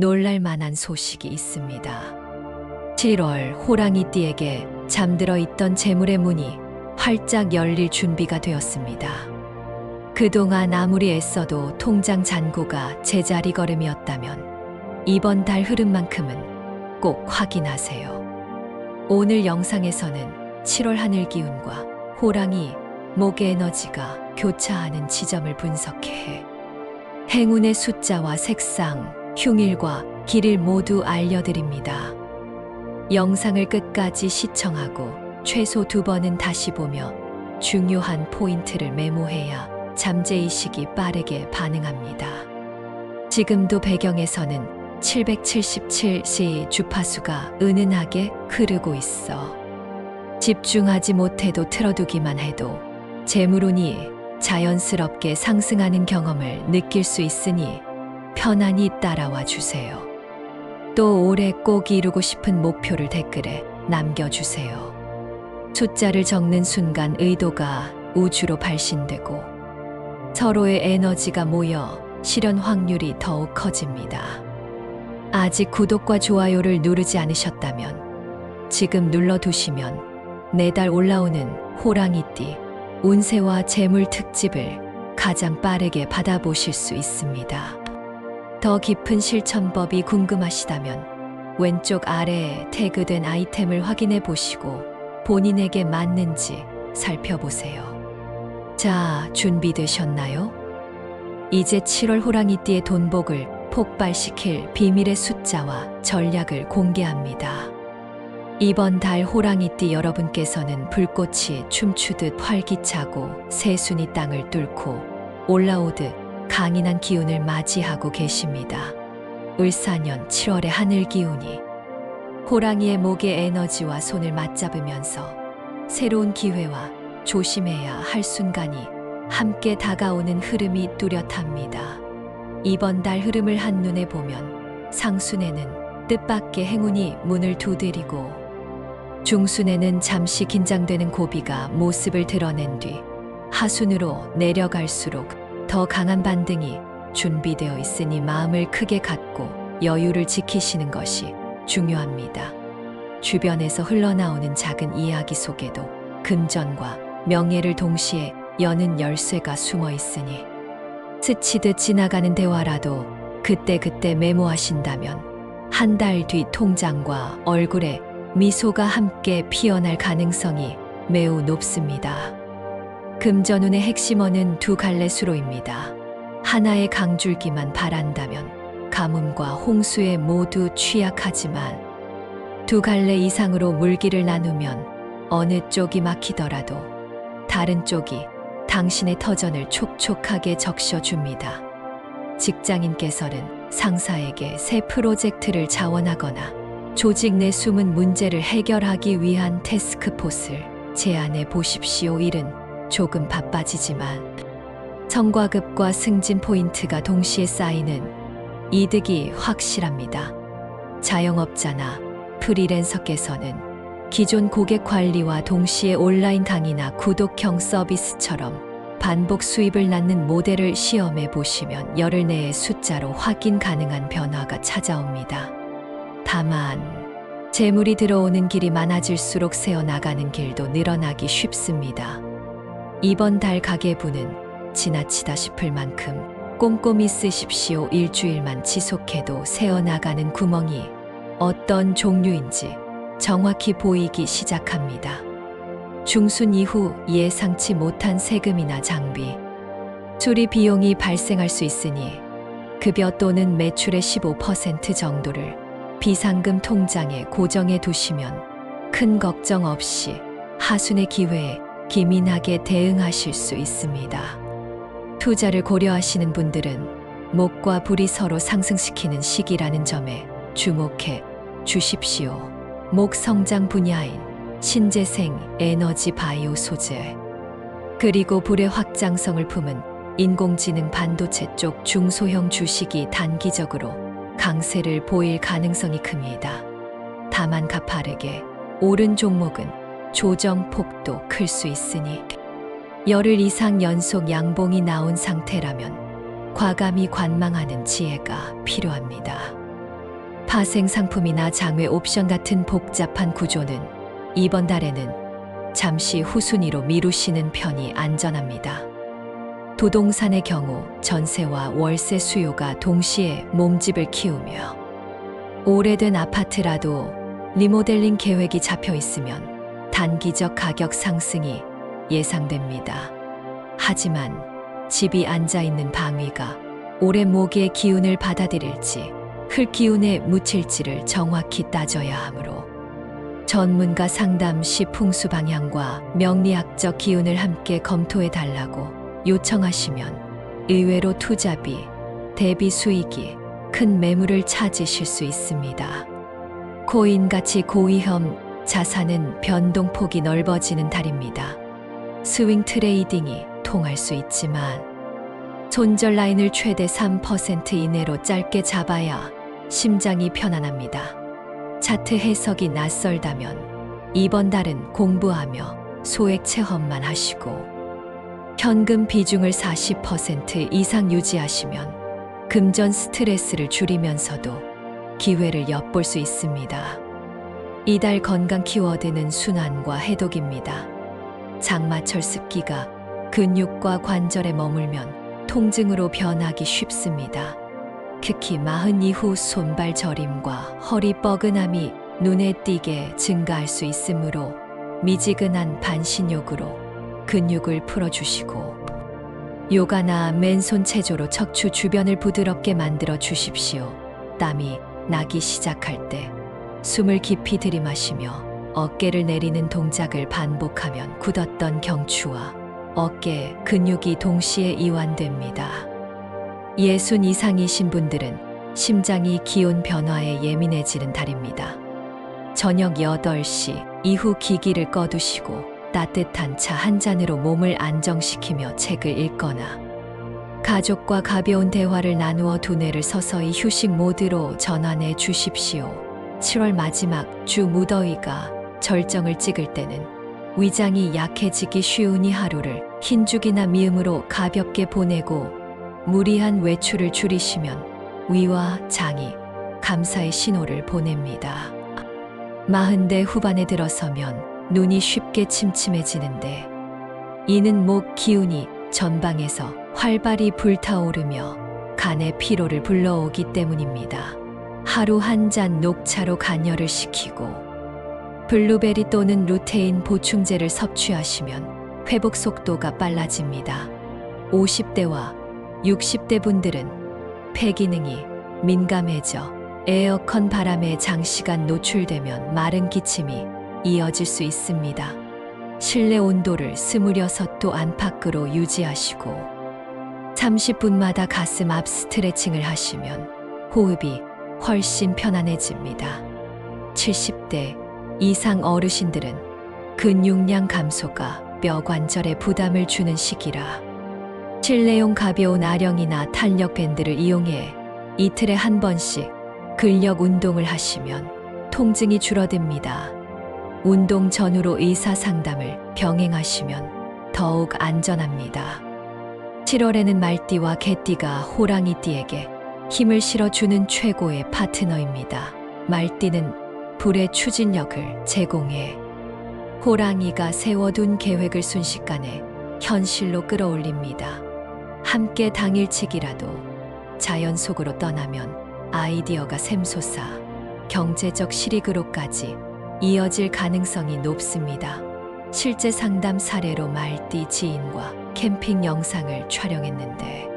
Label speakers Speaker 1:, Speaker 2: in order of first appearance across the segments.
Speaker 1: 놀랄 만한 소식이 있습니다. 7월 호랑이띠에게 잠들어 있던 재물의 문이 활짝 열릴 준비가 되었습니다. 그동안 아무리 애써도 통장 잔고가 제자리 걸음이었다면 이번 달 흐름만큼은 꼭 확인하세요. 오늘 영상에서는 7월 하늘 기운과 호랑이, 목의 에너지가 교차하는 지점을 분석해 행운의 숫자와 색상, 흉일과 길을 모두 알려드립니다. 영상을 끝까지 시청하고 최소 두 번은 다시 보며 중요한 포인트를 메모해야 잠재의식이 빠르게 반응합니다. 지금도 배경에서는 777시 주파수가 은은하게 흐르고 있어. 집중하지 못해도 틀어두기만 해도 재물운이 자연스럽게 상승하는 경험을 느낄 수 있으니 편안히 따라와 주세요. 또 올해 꼭 이루고 싶은 목표를 댓글에 남겨주세요. 숫자를 적는 순간 의도가 우주로 발신되고 서로의 에너지가 모여 실현 확률이 더욱 커집니다. 아직 구독과 좋아요를 누르지 않으셨다면 지금 눌러두시면 매달 올라오는 호랑이띠 운세와 재물 특집을 가장 빠르게 받아보실 수 있습니다. 더 깊은 실천법이 궁금하시다면 왼쪽 아래에 태그된 아이템을 확인해 보시고 본인에게 맞는지 살펴보세요. 자, 준비되셨나요? 이제 7월 호랑이띠의 돈복을 폭발시킬 비밀의 숫자와 전략을 공개합니다. 이번 달 호랑이띠 여러분께서는 불꽃이 춤추듯 활기차고 새순이 땅을 뚫고 올라오듯 강인한 기운을 맞이하고 계십니다. 을사년 7월의 하늘 기운이 호랑이의 목의 에너지와 손을 맞잡으면서 새로운 기회와 조심해야 할 순간이 함께 다가오는 흐름이 뚜렷합니다. 이번 달 흐름을 한눈에 보면 상순에는 뜻밖의 행운이 문을 두드리고 중순에는 잠시 긴장되는 고비가 모습을 드러낸 뒤 하순으로 내려갈수록 더 강한 반등이 준비되어 있으니 마음을 크게 갖고 여유를 지키시는 것이 중요합니다. 주변에서 흘러나오는 작은 이야기 속에도 금전과 명예를 동시에 여는 열쇠가 숨어 있으니 스치듯 지나가는 대화라도 그때그때 메모하신다면 한 달 뒤 통장과 얼굴에 미소가 함께 피어날 가능성이 매우 높습니다. 금전운의 핵심어는 두 갈래 수로입니다. 하나의 강줄기만 바란다면 가뭄과 홍수에 모두 취약하지만 두 갈래 이상으로 물기를 나누면 어느 쪽이 막히더라도 다른 쪽이 당신의 터전을 촉촉하게 적셔줍니다. 직장인께서는 상사에게 새 프로젝트를 자원하거나 조직 내 숨은 문제를 해결하기 위한 태스크포스를 제안해 보십시오. 일은 조금 바빠지지만 성과급과 승진 포인트가 동시에 쌓이는 이득이 확실합니다. 자영업자나 프리랜서께서는 기존 고객 관리와 동시에 온라인 강의나 구독형 서비스처럼 반복 수입을 낳는 모델을 시험해 보시면 열흘 내에 숫자로 확인 가능한 변화가 찾아옵니다. 다만 재물이 들어오는 길이 많아질수록 새어나가는 길도 늘어나기 쉽습니다. 이번 달 가계부는 지나치다 싶을 만큼 꼼꼼히 쓰십시오. 일주일만 지속해도 새어나가는 구멍이 어떤 종류인지 정확히 보이기 시작합니다. 중순 이후 예상치 못한 세금이나 장비, 수리 비용이 발생할 수 있으니 급여 또는 매출의 15% 정도를 비상금 통장에 고정해 두시면 큰 걱정 없이 하순의 기회에 기민하게 대응하실 수 있습니다. 투자를 고려하시는 분들은 목과 불이 서로 상승시키는 시기라는 점에 주목해 주십시오. 목 성장 분야인 신재생 에너지 바이오 소재 그리고 불의 확장성을 품은 인공지능 반도체 쪽 중소형 주식이 단기적으로 강세를 보일 가능성이 큽니다. 다만 가파르게 오른 종목은 조정 폭도 클 수 있으니 열흘 이상 연속 양봉이 나온 상태라면 과감히 관망하는 지혜가 필요합니다. 파생 상품이나 장외 옵션 같은 복잡한 구조는 이번 달에는 잠시 후순위로 미루시는 편이 안전합니다. 부동산의 경우 전세와 월세 수요가 동시에 몸집을 키우며 오래된 아파트라도 리모델링 계획이 잡혀 있으면 단기적 가격 상승이 예상됩니다. 하지만 집이 앉아 있는 방위가 올해 목의 기운을 받아들일지 흙 기운에 묻힐지를 정확히 따져야 하므로 전문가 상담 시 풍수 방향과 명리학적 기운을 함께 검토해 달라고 요청하시면 의외로 투자비, 대비 수익이 큰 매물을 찾으실 수 있습니다. 코인같이 고위험 자산은 변동폭이 넓어지는 달입니다. 스윙 트레이딩이 통할 수 있지만 손절 라인을 최대 3% 이내로 짧게 잡아야 심장이 편안합니다. 차트 해석이 낯설다면 이번 달은 공부하며 소액 체험만 하시고 현금 비중을 40% 이상 유지하시면 금전 스트레스를 줄이면서도 기회를 엿볼 수 있습니다. 이달 건강 키워드는 순환과 해독입니다. 장마철 습기가 근육과 관절에 머물면 통증으로 변하기 쉽습니다. 특히 마흔 이후 손발 저림과 허리 뻐근함이 눈에 띄게 증가할 수 있으므로 미지근한 반신욕으로 근육을 풀어주시고 요가나 맨손 체조로 척추 주변을 부드럽게 만들어 주십시오. 땀이 나기 시작할 때 숨을 깊이 들이마시며 어깨를 내리는 동작을 반복하면 굳었던 경추와 어깨 근육이 동시에 이완됩니다. 예순 이상이신 분들은 심장이 기온 변화에 예민해지는 달입니다. 저녁 8시 이후 기기를 꺼두시고 따뜻한 차 한 잔으로 몸을 안정시키며 책을 읽거나 가족과 가벼운 대화를 나누어 두뇌를 서서히 휴식 모드로 전환해 주십시오. 7월 마지막 주 무더위가 절정을 찍을 때는 위장이 약해지기 이 하루를 흰죽이나 미음으로 가볍게 보내고 무리한 외출을 줄이시면 위와 장이 감사의 신호를 보냅니다. 마흔대 후반에 들어서면 눈이 쉽게 침침해지는데 이는 목 기운이 전방에서 활발히 불타오르며 간의 피로를 불러오기 때문입니다. 하루 한 잔 녹차로 간열을 시키고 블루베리 또는 루테인 보충제를 섭취하시면 회복 속도가 빨라집니다. 50대와 60대 분들은 폐 기능이 민감해져 에어컨 바람에 장시간 노출되면 마른 기침이 이어질 수 있습니다. 실내 온도를 26도 안팎으로 유지하시고 30분마다 가슴 앞 스트레칭을 하시면 호흡이 훨씬 편안해집니다. 70대 이상 어르신들은 근육량 감소가 뼈 관절에 부담을 주는 시기라 실내용 가벼운 아령이나 탄력 밴드를 이용해 이틀에 한 번씩 근력 운동을 하시면 통증이 줄어듭니다. 운동 전후로 의사 상담을 병행하시면 더욱 안전합니다. 7월에는 말띠와 개띠가 호랑이띠에게 힘을 실어주는 최고의 파트너입니다. 말띠는 불의 추진력을 제공해 호랑이가 세워둔 계획을 순식간에 현실로 끌어올립니다. 함께 당일치기라도 자연 속으로 떠나면 아이디어가 샘솟아 경제적 실익으로까지 이어질 가능성이 높습니다. 실제 상담 사례로 말띠 지인과 캠핑 영상을 촬영했는데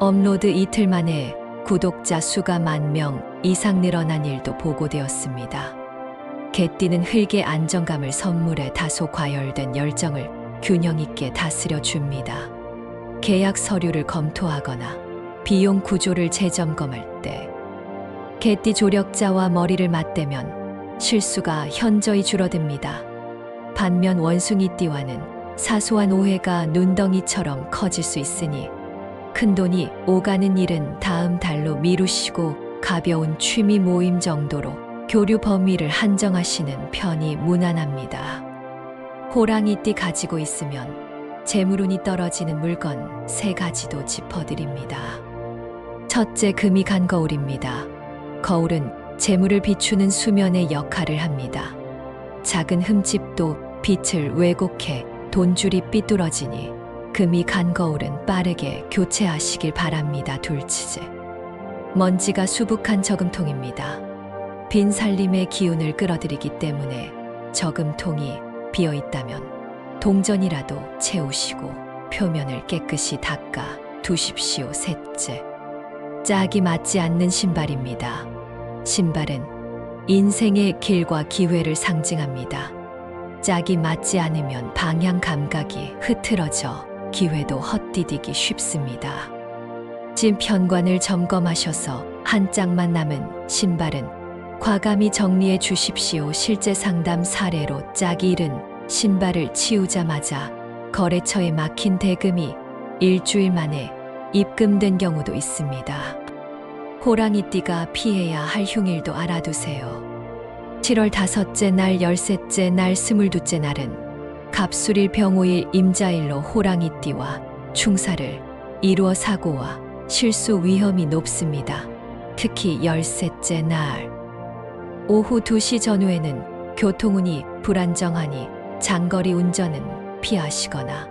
Speaker 1: 업로드 이틀 만에 구독자 수가 만 명 이상 늘어난 일도 보고되었습니다. 개띠는 흙의 안정감을 선물해 다소 과열된 열정을 균형 있게 다스려 줍니다. 계약 서류를 검토하거나 비용 구조를 재점검할 때 개띠 조력자와 머리를 맞대면 실수가 현저히 줄어듭니다. 반면 원숭이띠와는 사소한 오해가 눈덩이처럼 커질 수 있으니 큰돈이 오가는 일은 다음 달로 미루시고 가벼운 취미 모임 정도로 교류 범위를 한정하시는 편이 무난합니다. 호랑이띠 가지고 있으면 재물운이 떨어지는 물건 세 가지도 짚어드립니다. 첫째 금이 간 거울입니다. 거울은 재물을 비추는 수면의 역할을 합니다. 작은 흠집도 빛을 왜곡해 돈줄이 삐뚤어지니 금이 간 거울은 빠르게 교체하시길 바랍니다. 둘치제. 먼지가 수북한 저금통입니다. 빈 살림의 기운을 끌어들이기 때문에 저금통이 비어 있다면 동전이라도 채우시고 표면을 깨끗이 닦아 두십시오. 셋째. 짝이 맞지 않는 신발입니다. 신발은 인생의 길과 기회를 상징합니다. 짝이 맞지 않으면 방향 감각이 흐트러져 기회도 헛디디기 쉽습니다. 진 편관을 점검하셔서 한 짝만 남은 신발은 과감히 정리해 주십시오. 실제 상담 사례로 짝이 잃은 신발을 치우자마자 거래처에 막힌 대금이 일주일 만에 입금된 경우도 있습니다. 호랑이띠가 피해야 할 흉일도 알아두세요. 7월 다섯째 날, 열셋째 날, 스물두째 날은 갑술일 병오일 임자일로 호랑이 띠와 충사를 이루어 사고와 실수 위험이 높습니다. 특히 열셋째 날. 오후 2시 전후에는 교통운이 불안정하니 장거리 운전은 피하시거나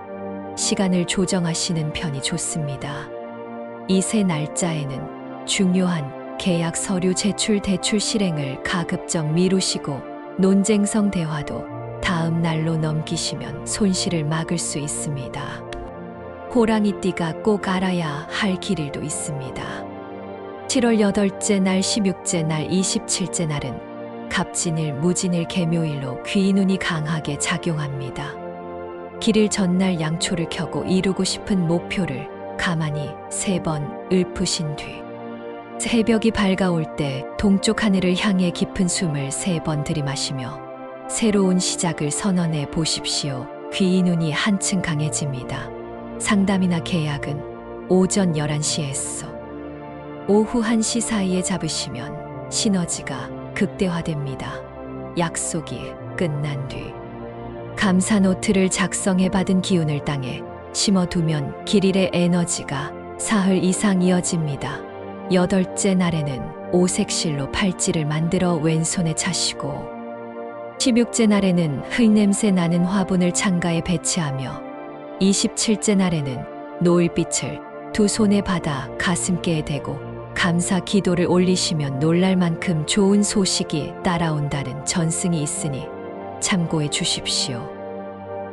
Speaker 1: 시간을 조정하시는 편이 좋습니다. 이 세 날짜에는 중요한 계약 서류 제출 대출 실행을 가급적 미루시고 논쟁성 대화도 다음 날로 넘기시면 손실을 막을 수 있습니다. 호랑이띠가 꼭 알아야 할 길일도 있습니다. 7월 8째 날, 16째 날, 27째 날은 갑진일, 무진일, 개묘일로 귀인운이 강하게 작용합니다. 길일 전날 양초를 켜고 이루고 싶은 목표를 가만히 세 번 읊으신 뒤 새벽이 밝아올 때 동쪽 하늘을 향해 깊은 숨을 세 번 들이마시며 새로운 시작을 선언해 보십시오. 귀인 눈이 한층 강해집니다. 상담이나 계약은 오전 11시에 했어. 오후 1시 사이에 잡으시면 시너지가 극대화됩니다. 약속이 끝난 뒤 감사 노트를 작성해 받은 기운을 땅에 심어두면 길일의 에너지가 사흘 이상 이어집니다. 여덟째 날에는 오색실로 팔찌를 만들어 왼손에 차시고 16째 날에는 흙냄새 나는 화분을 창가에 배치하며 27째 날에는 노을빛을 두 손에 받아 가슴께에 대고 감사 기도를 올리시면 놀랄 만큼 좋은 소식이 따라온다는 전승이 있으니 참고해 주십시오.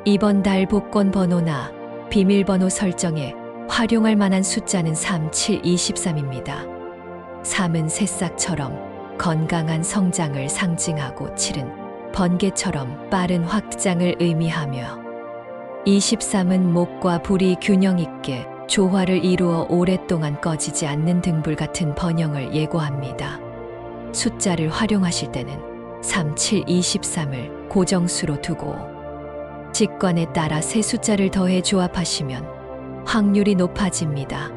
Speaker 1: 이번 달 복권 번호나 비밀번호 설정에 활용할 만한 숫자는 3723입니다. 3은 새싹처럼 건강한 성장을 상징하고 7은 번개처럼 빠른 확장을 의미하며 23은 목과 불이 균형 있게 조화를 이루어 오랫동안 꺼지지 않는 등불 같은 번영을 예고합니다. 숫자를 활용하실 때는 3723을 고정수로 두고 직관에 따라 세 숫자를 더해 조합하시면 확률이 높아집니다.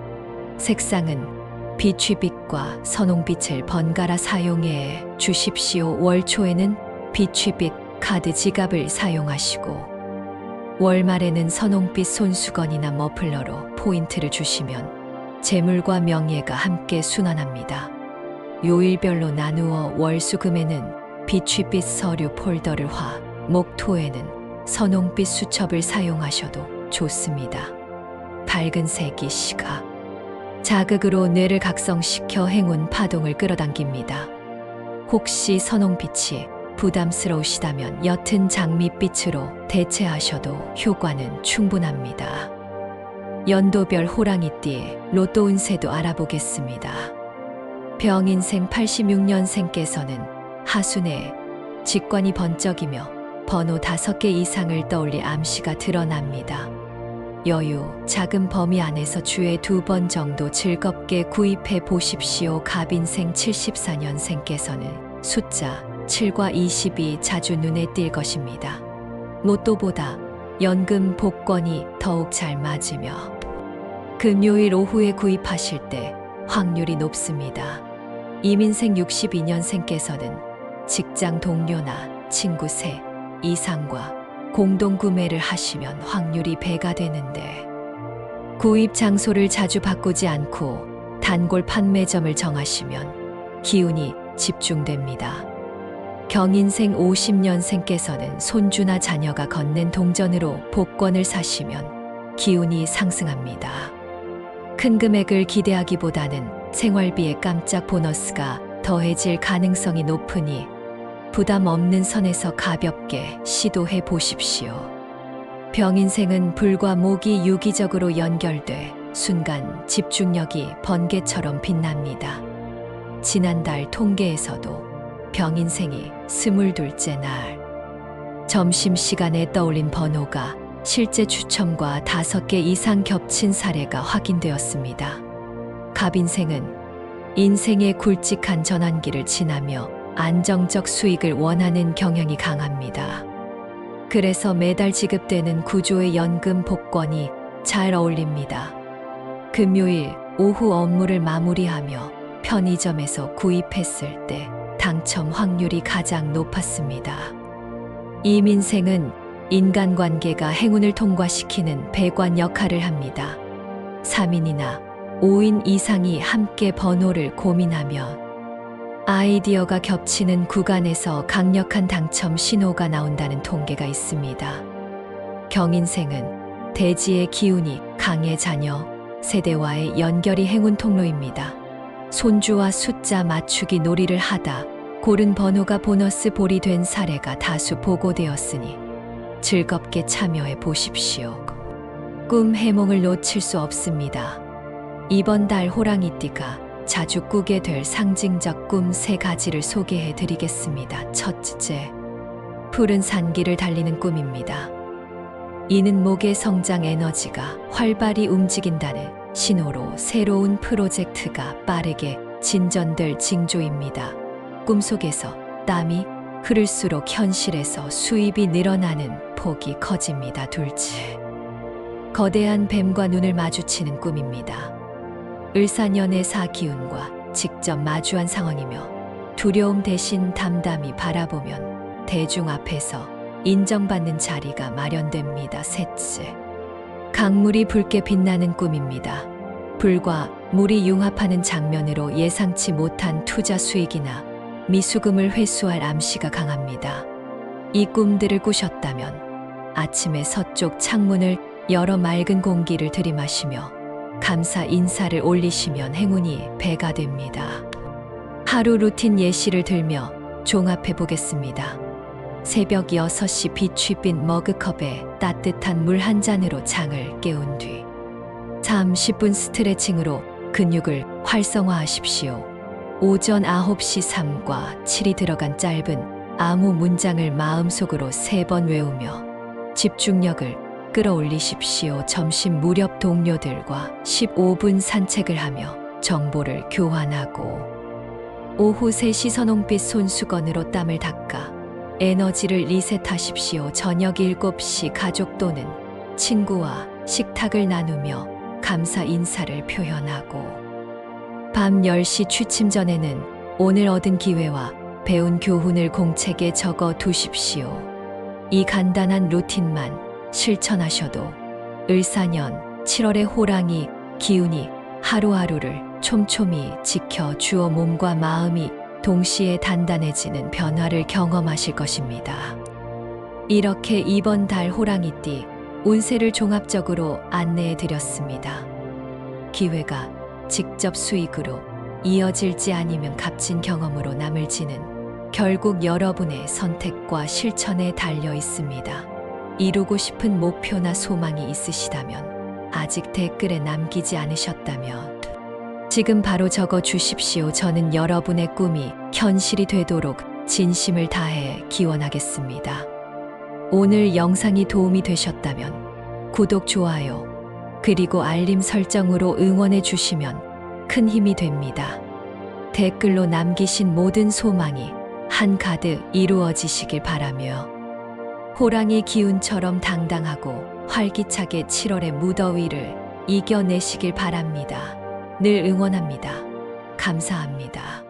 Speaker 1: 색상은 비취빛과 선홍빛을 번갈아 사용해 주십시오. 월초에는 비취빛 카드 지갑을 사용하시고 월말에는 선홍빛 손수건이나 머플러로 포인트를 주시면 재물과 명예가 함께 순환합니다. 요일별로 나누어 월수금에는 비취빛 서류 폴더를 화, 목토에는 선홍빛 수첩을 사용하셔도 좋습니다. 밝은 색이 시가 자극으로 뇌를 각성시켜 행운 파동을 끌어당깁니다. 혹시 선홍빛이 부담스러우시다면 옅은 장밋빛으로 대체하셔도 효과는 충분합니다. 연도별 호랑이띠 로또 운세도 알아보겠습니다. 병인생 86년생께서는 하순에 직관이 번쩍이며 번호 5개 이상을 떠올리 암시가 드러납니다. 여유, 작은 범위 안에서 주에 두 번 정도 즐겁게 구입해 보십시오. 갑인생 74년생께서는 숫자 7과 20이 자주 눈에 띌 것입니다. 로또보다 연금 복권이 더욱 잘 맞으며 금요일 오후에 구입하실 때 확률이 높습니다. 이민생 62년생께서는 직장 동료나 친구 세 이상과 공동 구매를 하시면 확률이 배가 되는데 구입 장소를 자주 바꾸지 않고 단골 판매점을 정하시면 기운이 집중됩니다. 경인생 50년생께서는 손주나 자녀가 건넨 동전으로 복권을 사시면 기운이 상승합니다. 큰 금액을 기대하기보다는 생활비에 깜짝 보너스가 더해질 가능성이 높으니 부담 없는 선에서 가볍게 시도해 보십시오. 병인생은 불과 목이 유기적으로 연결돼 순간 집중력이 번개처럼 빛납니다. 지난달 통계에서도 병인생이 스물둘째 날 점심시간에 떠올린 번호가 실제 추첨과 다섯 개 이상 겹친 사례가 확인되었습니다. 갑인생은 인생의 굵직한 전환기를 지나며 안정적 수익을 원하는 경향이 강합니다. 그래서 매달 지급되는 구조의 연금 복권이 잘 어울립니다. 금요일 오후 업무를 마무리하며 편의점에서 구입했을 때 당첨 확률이 가장 높았습니다. 이민생은 인간관계가 행운을 통과시키는 배관 역할을 합니다. 3인이나 5인 이상이 함께 번호를 고민하며 아이디어가 겹치는 구간에서 강력한 당첨 신호가 나온다는 통계가 있습니다. 경인생은 대지의 기운이 강해 자녀, 세대와의 연결이 행운 통로입니다. 손주와 숫자 맞추기 놀이를 하다 고른 번호가 보너스 볼이 된 사례가 다수 보고되었으니 즐겁게 참여해 보십시오. 꿈 해몽을 놓칠 수 없습니다. 이번 달 호랑이띠가 자주 꾸게 될 상징적 꿈 세 가지를 소개해 드리겠습니다. 첫째, 푸른 산길을 달리는 꿈입니다. 이는 목의 성장 에너지가 활발히 움직인다는 신호로 새로운 프로젝트가 빠르게 진전될 징조입니다. 꿈속에서 땀이 흐를수록 현실에서 수입이 늘어나는 폭이 커집니다. 둘째, 거대한 뱀과 눈을 마주치는 꿈입니다. 을사년의 사기운과 직접 마주한 상황이며 두려움 대신 담담히 바라보면 대중 앞에서 인정받는 자리가 마련됩니다. 셋째, 강물이 붉게 빛나는 꿈입니다. 불과 물이 융합하는 장면으로 예상치 못한 투자 수익이나 미수금을 회수할 암시가 강합니다. 이 꿈들을 꾸셨다면 아침에 서쪽 창문을 열어 맑은 공기를 들이마시며 감사 인사를 올리시면 행운이 배가 됩니다. 하루 루틴 예시를 들며 종합해 보겠습니다. 새벽 6시 빛취빛 머그컵에 따뜻한 물 한 잔으로 장을 깨운 뒤 30분 스트레칭으로 근육을 활성화하십시오. 오전 9시 3과 7이 들어간 짧은 아무 문장을 마음속으로 세번 외우며 집중력을 끌어올리십시오. 점심 무렵 동료들과 15분 산책을 하며 정보를 교환하고 오후 3시 선홍빛 손수건으로 땀을 닦아 에너지를 리셋하십시오. 저녁 7시 가족 또는 친구와 식탁을 나누며 감사 인사를 표현하고 밤 10시 취침 전에는 오늘 얻은 기회와 배운 교훈을 공책에 적어 두십시오. 이 간단한 루틴만 실천하셔도 을사년 7월의 호랑이 기운이 하루하루를 촘촘히 지켜 주어 몸과 마음이 동시에 단단해지는 변화를 경험하실 것입니다. 이렇게 이번 달 호랑이띠 운세를 종합적으로 안내해 드렸습니다. 기회가 직접 수익으로 이어질지 아니면 값진 경험으로 남을지는 결국 여러분의 선택과 실천에 달려 있습니다. 이루고 싶은 목표나 소망이 있으시다면 아직 댓글에 남기지 않으셨다면 지금 바로 적어 주십시오. 저는 여러분의 꿈이 현실이 되도록 진심을 다해 기원하겠습니다. 오늘 영상이 도움이 되셨다면 구독, 좋아요, 그리고 알림 설정으로 응원해 주시면 큰 힘이 됩니다. 댓글로 남기신 모든 소망이 한가득 이루어지시길 바라며 호랑이 기운처럼 당당하고 활기차게 7월의 무더위를 이겨내시길 바랍니다. 늘 응원합니다. 감사합니다.